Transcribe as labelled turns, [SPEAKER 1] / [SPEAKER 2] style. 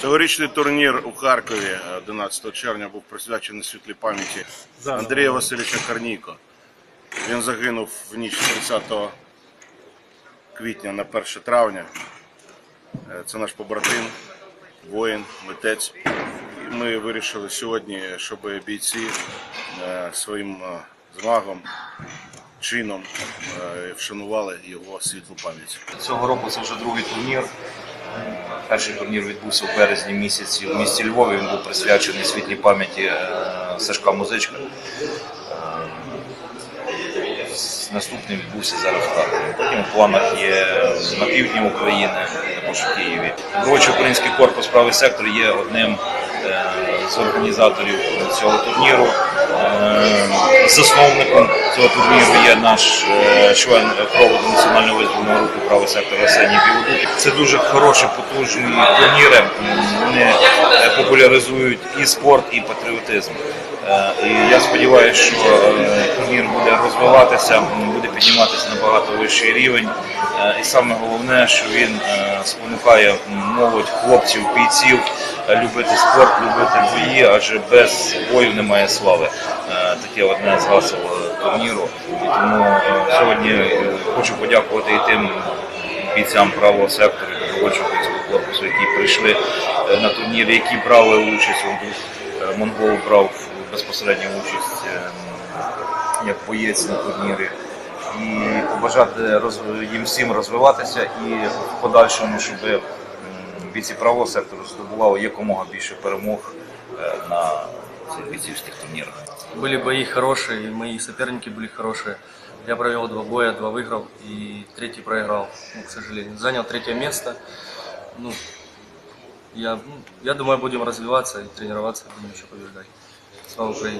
[SPEAKER 1] Цьогорічний турнір у Харкові е, 11 червня був присвячений світлій пам'яті Андрія Васильовича Корнійко. Він загинув в ніч 30 квітня на 1 травня. Е, Це наш побратим, воїн, митець. І ми вирішили сьогодні, щоб бійці е, своїм е, змагом, чином е, вшанували його світлу пам'ять.
[SPEAKER 2] Цього року це вже другий турнір. Перший турнір відбувся в березні місяці в місті Львові. Він був присвячений світлій пам'яті е, Сашка Музичка. Е, Наступний відбувся зараз в Харкові. Потім в планах є на півдні України, також в Києві. Робочий український корпус правий сектор є одним з організаторів цього турніру. Е, Засновником цього турніру є наш е, член проводу національного визвольного руху правий сектор Арсеній Білодук. Це дуже хороші, потужні турніри. Популяризують і спорт, і патріотизм. Е, І я сподіваюся, що е, турнір буде розвиватися, буде підніматися на багато вищий рівень. Е, І саме головне, що він спонукає молодь хлопців, бійців любити спорт, любити бої, адже без бою немає слави. Таке одне з гасел турніру. Тому сьогодні хочу подякувати і тим бійцям правого сектору добровольчого корпусу, які прийшли на турнір, які брали участь. Он тут, е, Монгол брав безпосередню участь е, як боєць на турнірі. І побажати роз- їм всім розвиватися і в подальшому, щоб м, бійці правого сектору здобували якомога більше перемог е, на цих бійцівських турнірах.
[SPEAKER 3] Были бои хорошие, и мои соперники были хорошие. Я провел два боя, два выиграл, и третий проиграл, ну, к сожалению. Занял третье место. Ну, я, ну, я думаю, будем развиваться и тренироваться, будем еще побеждать. Слава Украине!